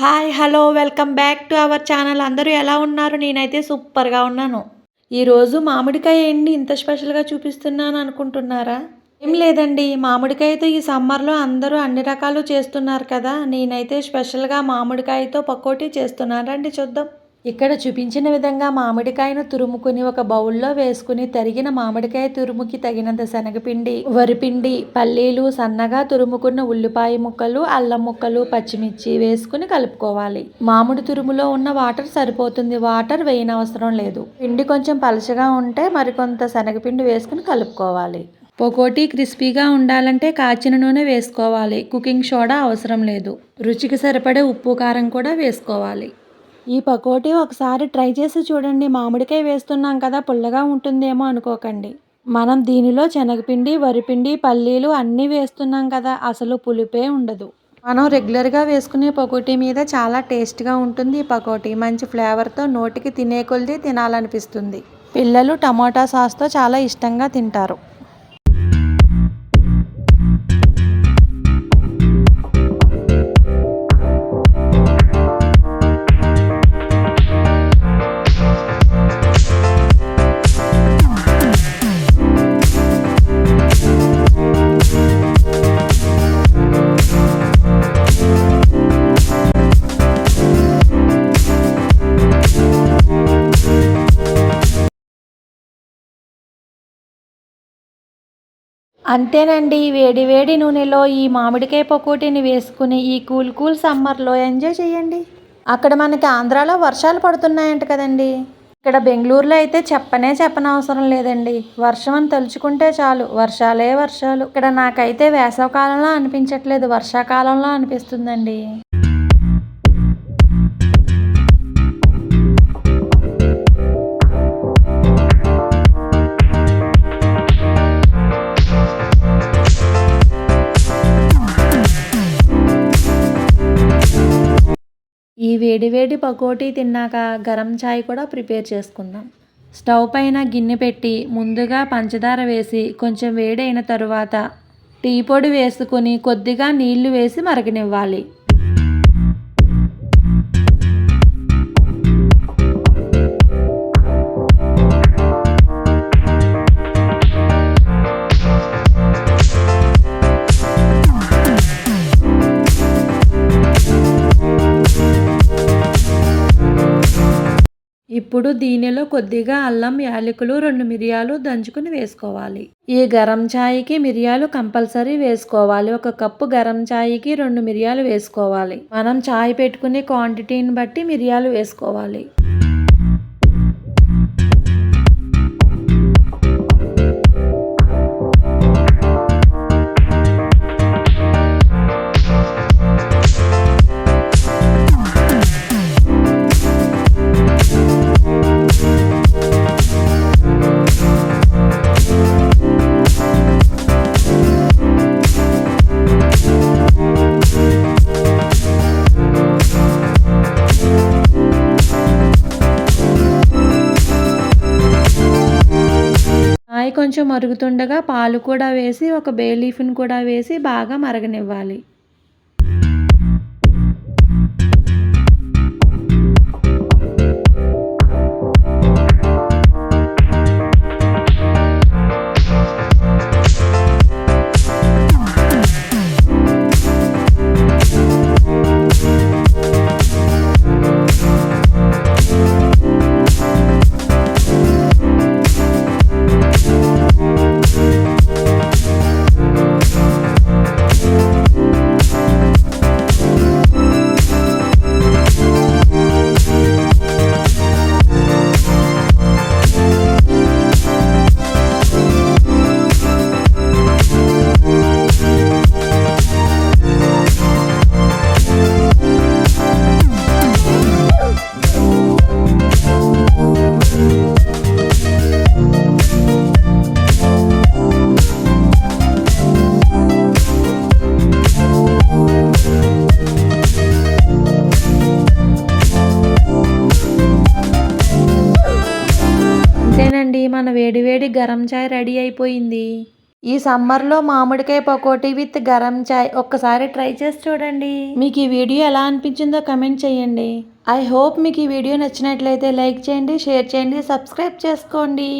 Hi hello welcome back to our channel. అందరూ ఎలా ఉన్నారు? నేనైతే సూపర్గా ఉన్నాను. ఈరోజు మామిడికాయ ఏంటి ఇంత స్పెషల్గా చూపిస్తున్నాను అనుకుంటున్నారా? ఏం లేదండి. మామిడికాయతో ఈ సమ్మర్లో అందరూ అన్ని రకాలు చేస్తున్నారు కదా. నేనైతే స్పెషల్గా మామిడికాయతో పకోటీ చేస్తున్నారండి చూద్దాం. ఇక్కడ చూపించిన విధంగా మామిడికాయను తురుముకుని ఒక బౌల్లో వేసుకుని తరిగిన మామిడికాయ తురుముకి తగినంత శనగపిండి వరిపిండి పల్లీలు సన్నగా తురుముకున్న ఉల్లిపాయ ముక్కలు అల్లం ముక్కలు పచ్చిమిర్చి వేసుకుని కలుపుకోవాలి. మామిడి తురుములో ఉన్న వాటర్ సరిపోతుంది. వాటర్ వేయనవసరం లేదు. పిండి కొంచెం పలచగా ఉంటే మరికొంత శనగపిండి వేసుకుని కలుపుకోవాలి. పొకోటి క్రిస్పీగా ఉండాలంటే కాచిన నూనె వేసుకోవాలి. కుకింగ్ సోడా అవసరం లేదు. రుచికి సరిపడే ఉప్పు కారం కూడా వేసుకోవాలి. ఈ పకోటీ ఒకసారి ట్రై చేసి చూడండి. మామిడికాయ వేస్తున్నాం కదా పుల్లగా ఉంటుందేమో అనుకోకండి. మనం దీనిలో శనగపిండి వరిపిండి పల్లీలు అన్నీ వేస్తున్నాం కదా అసలు పులిపే ఉండదు. మనం రెగ్యులర్గా వేసుకునే పకోటీ మీద చాలా టేస్ట్గా ఉంటుంది ఈ పకోటీ మంచి ఫ్లేవర్తో నోటికి తినే కొలిది తినాలనిపిస్తుంది. పిల్లలు టమాటా సాస్తో చాలా ఇష్టంగా తింటారు. అంతేనండి వేడి వేడి నూనెలో ఈ మామిడికాయ పకోటీని వేసుకుని ఈ కూల్ కూల్ సమ్మర్లో ఎంజాయ్ చేయండి. అక్కడ మనకి ఆంధ్రాలో వర్షాలు పడుతున్నాయంట కదండి. ఇక్కడ బెంగళూరులో అయితే చెప్పనే చెప్పనవసరం లేదండి. వర్షం అని తలుచుకుంటే చాలు వర్షాలే వర్షాలు. ఇక్కడ నాకైతే వేసవకాలంలో అనిపించట్లేదు వర్షాకాలంలో అనిపిస్తుందండి. వేడివేడి పకోటీ తిన్నాక గరం చాయ్ కూడా ప్రిపేర్ చేసుకుందాం. స్టవ్ పైన గిన్నె పెట్టి ముందుగా పంచదార వేసి కొంచెం వేడైన తరువాత టీ పొడి వేసుకొని కొద్దిగా నీళ్ళు వేసి మరగనివ్వాలి. ఇప్పుడు దీనిలో కొద్దిగా అల్లం యాలకులు రెండు మిరియాలు దంచుకుని వేసుకోవాలి. ఈ గరం ఛాయ్కి మిరియాలు కంపల్సరీ వేసుకోవాలి. ఒక కప్పు గరం ఛాయ్కి రెండు మిరియాలు వేసుకోవాలి. మనం ఛాయ్ పెట్టుకునే క్వాంటిటీని బట్టి మిరియాలు వేసుకోవాలి. కొంచెం మరుగుతుండగా పాలు కూడా వేసి ఒక బే లీఫ్ని కూడా వేసి బాగా మరగనివ్వాలి. మన వేడివేడి గరం చాయ్ రెడీ అయిపోయింది. ఈ సమ్మర్లో మామిడికాయ పకోటీ విత్ గరం చాయ్ ఒక్కసారి ట్రై చేసి చూడండి. మీకు ఈ వీడియో ఎలా అనిపించిందో కమెంట్ చేయండి. ఐ హోప్ మీకు ఈ వీడియో నచ్చినట్లయితే లైక్ చేయండి షేర్ చేయండి సబ్స్క్రైబ్ చేసుకోండి.